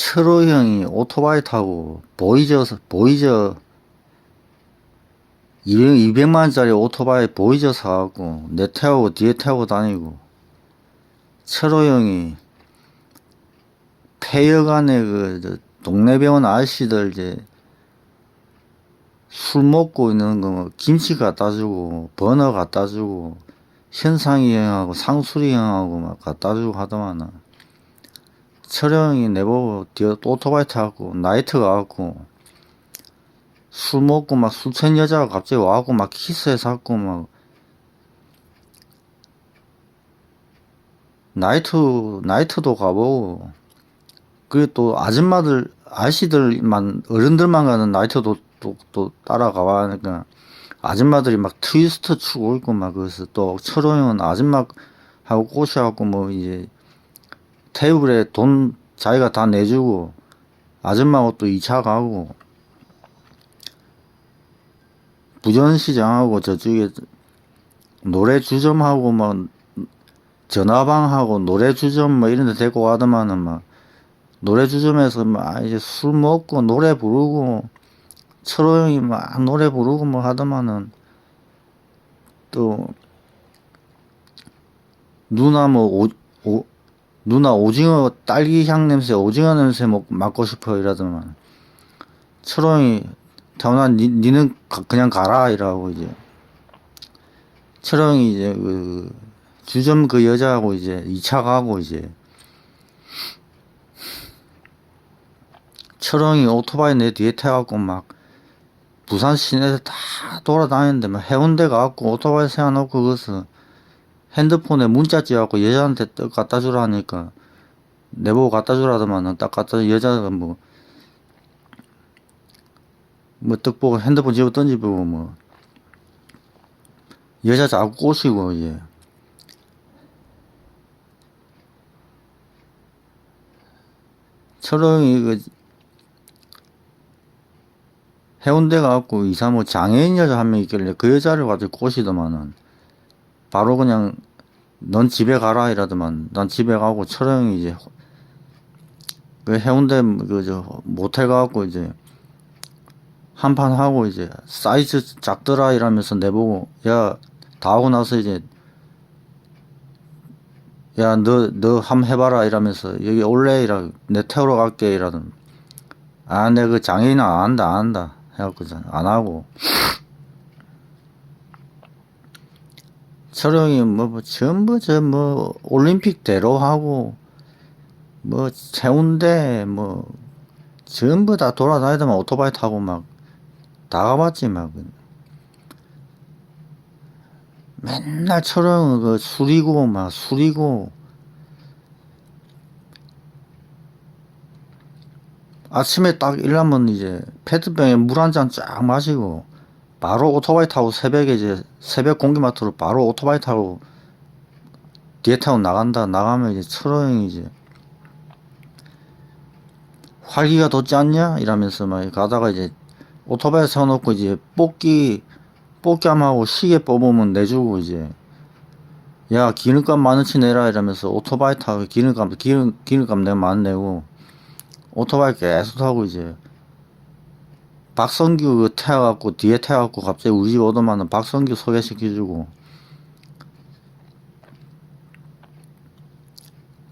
철호 형이 오토바이 타고 보이저 보이저 200, 200 만원짜리 오토바이 보이저 사갖고 내 태우고 뒤에 태우고 다니고 철호 형이 폐역안에 그 저, 동네 병원 아저씨들 이제 술 먹고 있는 거뭐 김치 갖다 주고 버너 갖다 주고 현상이 형하고 상수리 형하고 막 갖다 주고 하더만은 철호 형이 내보고 뒤에 또 오토바이 타갖고 나이트 가갖고 술 먹고 막 술 취한 여자가 갑자기 와갖고 막 키스해 샀고 막. 나이트 나이트도 가보고 그리고 또 아줌마들 아저씨들만 어른들만 가는 나이트도 또, 또 따라가봐 하니까 아줌마들이 막 트위스트 추고 있고 막 그래서 또 철호 형은 아줌마 하고 꼬셔갖고 뭐 이제 테이블에 돈 자기가 다 내주고 아줌마하고 또 2차 가고 부전시장하고 저쪽에 노래 주점하고 막 전화방하고 노래 주점 뭐 이런 데 데리고 가더만은 막 노래 주점에서 막 이제 술 먹고 노래 부르고 철호 형이 막 노래 부르고 뭐 하더만은 또 누나 뭐 오, 오, 누나 오징어 딸기 향 냄새 오징어 냄새 먹, 맡고 싶어 이러더만. 철호 형이 태훈아 니, 니는 가- 그냥 가라 이라고 이제. 철호 형이 이제 그 주점 그 여자하고 이제 2차 가고 이제. 철형이 오토바이 내 뒤에 태갖고 막 부산 시내에서 다 돌아다니는데 막 해운대 가갖고 오토바이 세워놓고 거기서 핸드폰에 문자 찍어갖고 여자한테 떡 갖다 주라 하니까 내보고 갖다 주라더만은 딱 갖다 주 여자가 뭐 뭐떡 보고 핸드폰 집어 던지고 뭐 여자 자꾸 꼬시고 이제. 철형이 그 해운대 가갖고 이사 뭐 장애인 여자 한 명 있길래 그 여자를 가지고 꼬시더만은 바로 그냥 넌 집에 가라 이라더만. 난 집에 가고 철형이 이제 그 해운대 그저 모텔 가갖고 이제 한판 하고 이제 사이즈 작더라 이러면서 내보고 야 다 하고 나서 이제 야 너 너 함 해봐라 이러면서 여기 올래? 이라 내 태우러 갈게 이라던. 아내 그 장애인 안 한다 안 한다 해갖고 안 하고 철영이 뭐, 뭐 전부 저 뭐 올림픽 대로 하고 뭐 해운대 뭐 전부 다 돌아다니더만 오토바이 타고 막 다 가봤지 막. 맨날 철영은 그 술이고 막 술이고. 아침에 딱 일하면 이제 페트병에 물 한 잔 쫙 마시고 바로 오토바이 타고 새벽에 이제 새벽 공기마트로 바로 오토바이 타고 뒤에 타고 나간다 나가면 이제 철호형이 이제 활기가 돋지 않냐? 이러면서 막 가다가 이제 오토바이 세워놓고 이제 뽑기 뽑기함하고 시계 뽑으면 내주고 이제 야 기름값 만원치 내라 이러면서 오토바이 타고 기름값 기름 기름값 내가 만 내고 오토바이 계속 타고 이제 박성규 그 태워갖고 뒤에 태워갖고 갑자기 우리 집 오더만은 박성규 소개시켜주고.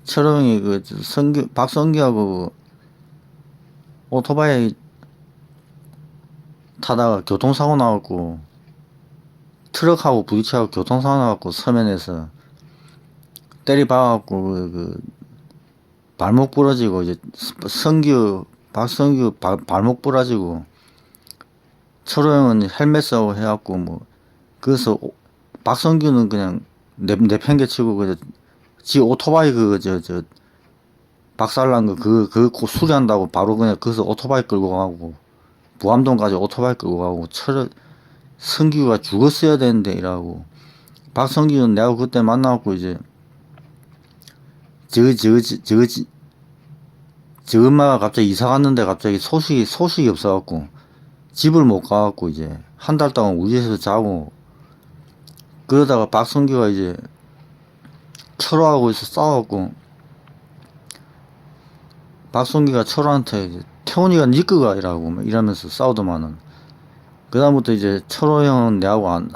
철영이 그 성규 박성규하고 그 오토바이 타다가 교통사고 나갖고 트럭하고 부딪혀갖고 교통사고 나갖고 서면에서 때리박아갖고 그, 그 발목 부러지고 이제 성규 박성규 발, 발목 부러지고 철호 형은 헬멧 쓰고 해갖고 뭐 그래서 오- 박성규는 그냥 내, 내팽개치고 그지 오토바이 그저저 박살난 거그 그거 수리한다고 바로 그냥 거기서 오토바이 끌고 가고 부암동까지 오토바이 끌고 가고 철호 성규가 죽었어야 되는데 이라고 박성규는 내가 그때 만나갖고 이제 저, 저, 저, 저, 저, 저 엄마가 갑자기 이사 갔는데 갑자기 소식이, 소식이 없어갖고 집을 못 가갖고 이제 한 달 동안 우리 집에서 자고 그러다가 박성규가 이제 철호하고 있어 싸워갖고 박성기가 철호한테 이제 태훈이가 니 거가 이라고 막 이러면서 싸우더만은 그 다음부터 이제 철호 형은 내하고 안,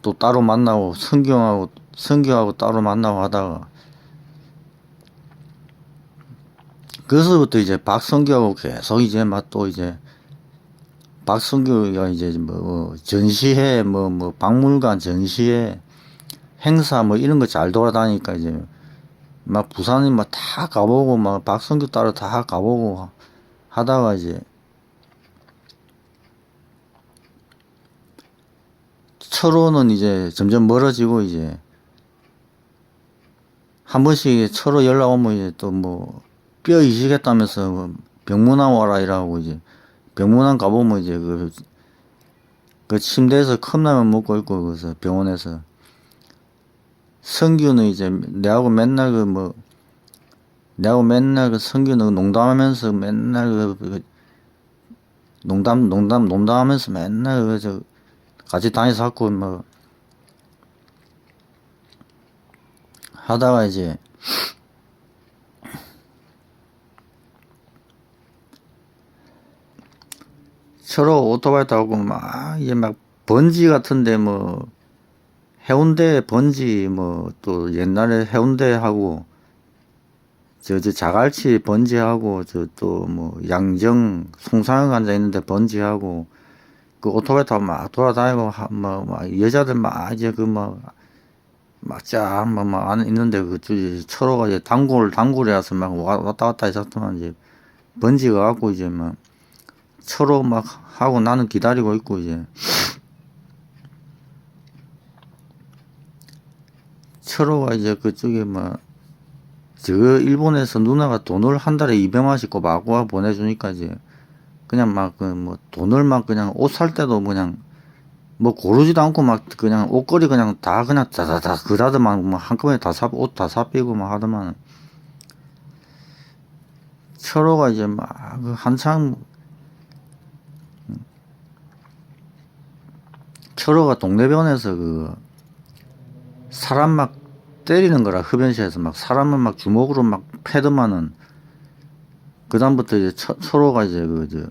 또 따로 만나고 성규 형하고 성규하고 따로 만나고 하다가 그래서부터 이제 박성규하고 계속 이제 막 또 이제 박성규가 이제 뭐 전시회 뭐뭐 박물관 전시회 행사 뭐 이런 거 잘 돌아다니까 이제 막 부산에 막다 가보고 막 박성규 따로 다 가보고 하다가 이제 철호는 이제 점점 멀어지고 이제 한 번씩 철호 연락 오면 이제 또 뭐 뼈 이식했다면서 뭐 병문안 와라 이라고 이제 병문안 가보면 이제 그, 그 침대에서 컵라면 먹고 있고 그래서 병원에서. 성규는 이제 내하고 맨날 그 뭐 내하고 맨날 그 성규는 농담하면서 맨날 그, 그 농담 농담 농담하면서 맨날 그저 같이 다니서 갖고 뭐 하다가 이제 서로 오토바이 타고 막 이제 막 번지 같은데 뭐 해운대 번지 뭐 또 옛날에 해운대 하고 저저 자갈치 번지 하고 저 또 뭐 양정 송상에 앉아 있는데 번지 하고 그 오토바이 타고 막 돌아다니고 하- 뭐, 막 여자들 막 이제 그막막짜막막 안에 있는데 그 철호가 이제 단골 단골이라서 막 와- 왔다 갔다 했었더만 이제 번지가 갖고 이제 막 철호 막 하고 나는 기다리고 있고 이제. 철호가 이제 그쪽에 막 저 일본에서 누나가 돈을 한 달에 200만원씩 꼬박꼬박 보내주니까 이제 그냥 막 그 뭐 돈을 막 그냥 옷 살 때도 그냥 뭐 고르지도 않고 막 그냥 옷걸이 그냥 다 그냥 다다다 그다드만 뭐 한꺼번에 다 사 옷 다 사 빼고 막 하더만 철호가 이제 막그 한창 철호가 동네병원에서 그 사람 막 때리는 거라 흡연실에서 막 사람을 막 주먹으로 막 패더만은 그 다음부터 이제 처, 철호가 이제 그저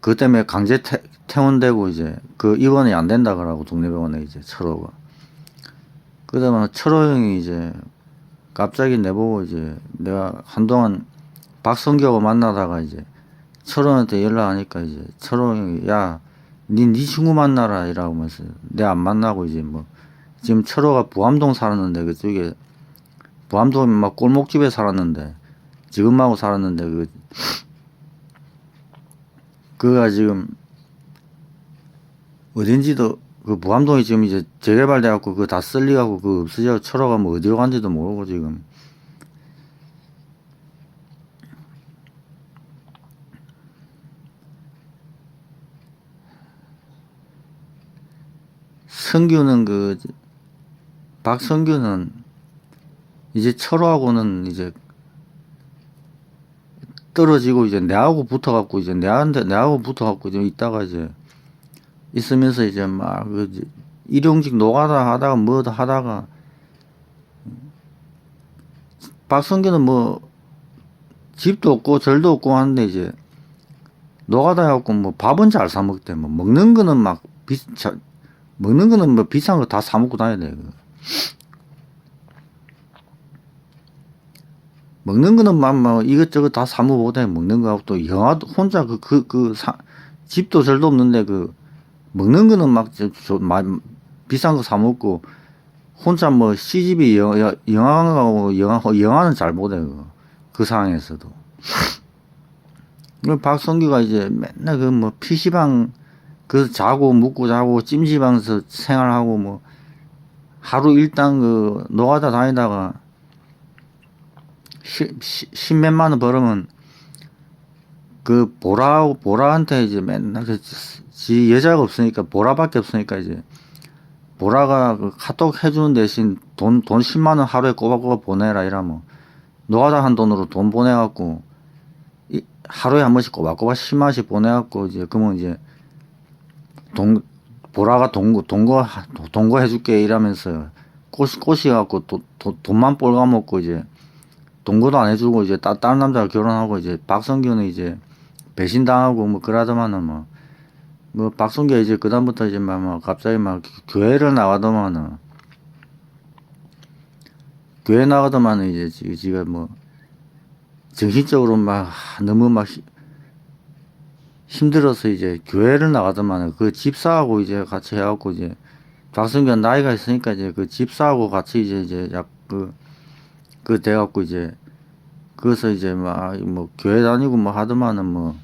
그 때문에 강제 태, 퇴원되고 이제 그 입원이 안 된다 그러고 동네병원에 이제 철호가. 그다음에 철호 형이 이제 갑자기 내보고 이제 내가 한동안 박성규하고 만나다가 이제 철호한테 연락하니까 이제 철호 형이 야 니네 친구 만나라 이라고 하면서 내가 안 만나고 이제 뭐 지금 철호가 부암동 살았는데 그쪽에 부암동에 막 꼴목집에 살았는데 지금하고 살았는데 그 그가 지금 어딘지도 그 무암동이 지금 이제 재개발돼 갖고 그거 다 쓸리갖고 그 없어져 철호가 뭐 어디로 간지도 모르고 지금 성규는 그 박성규는 이제 철호하고는 이제 떨어지고 이제 내하고 붙어갖고 이제 내한테 내하고 붙어갖고 좀 있다가 이제 있으면서 이제 막 그 일용직 노가다 하다가 뭐다 하다가 박성규는 뭐 집도 없고 절도 없고 하는데 이제 노가다 해갖고 뭐 밥은 잘 사 먹대. 뭐 먹는 거는 막 비, 자, 먹는 거는 뭐 비싼 거 다 사 먹고 다녀야 돼. 먹는 거는 막, 뭐, 이것저것 다 사먹어보다 먹는 거하고 또 영화도 혼자 그, 그, 그, 사, 집도 절도 없는데 그, 먹는 거는 막, 저, 저, 마, 비싼 거 사 먹고, 혼자 뭐, 시집이 영화, 영화하고, 영화, 영화는 잘 못해, 그, 그 상황에서도. 그 박성규가 이제 맨날 그 뭐, PC방, 그 자고, 묵고 자고, 찜질방에서 생활하고 뭐, 하루 일당 그, 노가다 다니다가, 십몇만 원 벌으면 그 보라 보라한테 이제 맨날 그지 여자가 없으니까 보라밖에 없으니까 이제 보라가 그 카톡 해주는 대신 돈돈 10만 원 하루에 꼬박꼬박 보내라 이러면 노가다 한 돈으로 돈 보내갖고 이, 하루에 한 번씩 꼬박꼬박 10만 원씩 보내갖고 이제 그러면 이제 동 보라가 동거 동거 동거 해줄게 이러면서 꼬시 꼬시 갖고 도, 도, 돈만 뻘가먹고 이제 동거도 안 해주고 이제 따, 다른 남자가 결혼하고 이제 박성규는 이제 배신당하고 뭐 그러더만은 뭐, 뭐 박성규가 이제 그다음부터 이제 막, 막 갑자기 막 교회를 나가더만은. 교회 나가더만은 이제 지- 지가 뭐 정신적으로 막 너무 막 히- 힘들어서 이제 교회를 나가더만은 그 집사하고 이제 같이 해갖고 이제 박성규가 나이가 있으니까 이제 그 집사하고 같이 이제 이제 약그 그 돼갖고 이제 그래서 이제 막 뭐 교회 다니고 뭐 하더만은 뭐.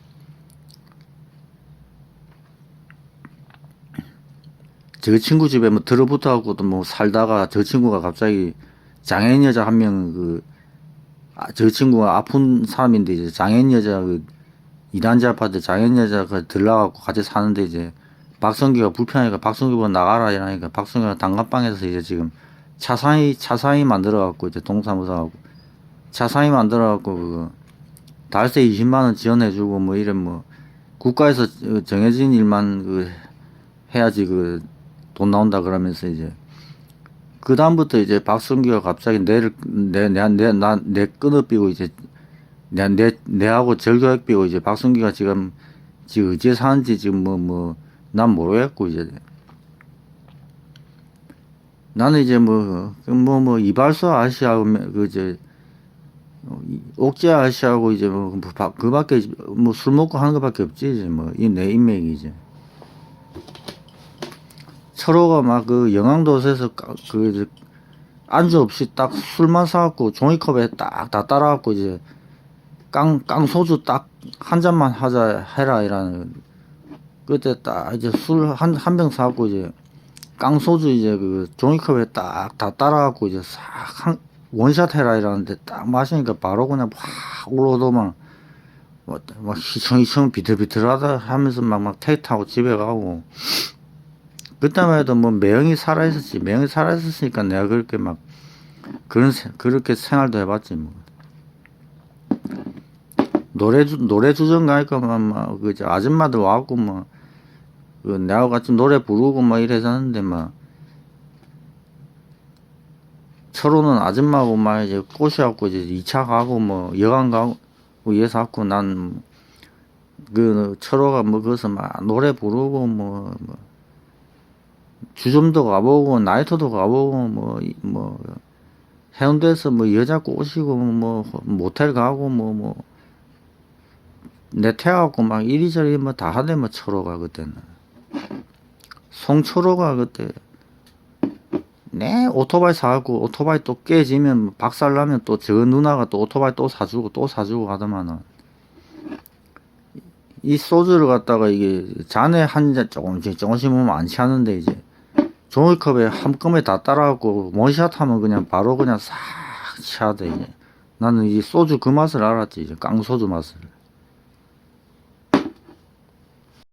저 친구 집에 뭐 들어붙어 갖고도 뭐 살다가 저 친구가 갑자기 장애인 여자 한 명그 아, 저 친구가 아픈 사람인데 이제 장애인 여자 그 이단지 아파트 장애인 여자가 들러갖고 같이 사는데 이제 박성규가 불편하니까 박성규가 나가라 이러니까 박성규가 단칸방에서 이제 지금 차상위 차상위 만들어갖고 이제 동사무소하고 차상위 만들어갖고 그 달세 20만 원 지원해주고 뭐 이런 뭐 국가에서 정해진 일만 그 해야지 그 돈 나온다 그러면서 이제 그 다음부터 이제 박성규가 갑자기 내를 내내내나내 끊어 삐고 이제 내 내 내하고 절교액 삐고 이제 박성규가 지금 지금 어디에 사는지 지금 뭐 뭐 난 모르겠고 이제. 나는 이제 뭐 뭐 뭐 이발소 아저씨하고 그저 옥제 아저씨하고 이제 뭐그 바- 그밖에 뭐 술 먹고 하는 것 밖에 없지 이제 뭐. 이 내 인맥이 이제. 철호가 막 그 영양도에서 까- 그 이제 안주 없이 딱 술만 사갖고 종이컵에 딱 다 따라갖고 이제 깡, 깡 소주 딱 한 잔만 하자 해라 이라는 그때 딱 이제 술 한 한 병 사갖고 이제 깡 소주 이제 그 종이컵에 딱 다 따라갖고 이제 싹 한 원샷 해라 이라는데 딱 마시니까 바로 그냥 확 올라오더만 뭐, 막 희청희청 비틀비틀하다 하면서 막 막 택 타고 집에 가고. 그때만 해도 뭐 매형이 살아 있었지. 매형이 살아 있었으니까 내가 그렇게 막 그런 세- 그렇게 생활도 해봤지 뭐 노래 주 노래 주전 가니까 막그 아줌마들 와갖고 뭐그 내가 같이 노래 부르고 막 이래서는데 막 철호는 아줌마하고 막 이제 꼬셔갖고 이제 2차 가고 뭐 여관 가고 이래서 갖고 난 그 철호가 뭐 거기서 막 노래 부르고 뭐, 뭐 주점도 가보고 나이트도 가보고 뭐뭐 해운대에서 뭐 여자 꼬시고 뭐 모텔 가고 뭐뭐 내 태하고 막 이리저리 뭐 다 하대 뭐 철호가 그때는. 송철호가 그때 네 오토바이 사갖고 오토바이 또 깨지면 박살 나면 또 저 누나가 또 오토바이 또 사주고 또 사주고 하더만은. 이 소주를 갖다가 이게 잔에 한 잔 조금씩 조금씩 먹으면 안 취하는데 이제 종이컵에 한꺼번에 다 따라갖고 원샷 하면 그냥 바로 그냥 싹 취하대 이제. 나는 이 소주 그 맛을 알았지 이제. 깡소주 맛을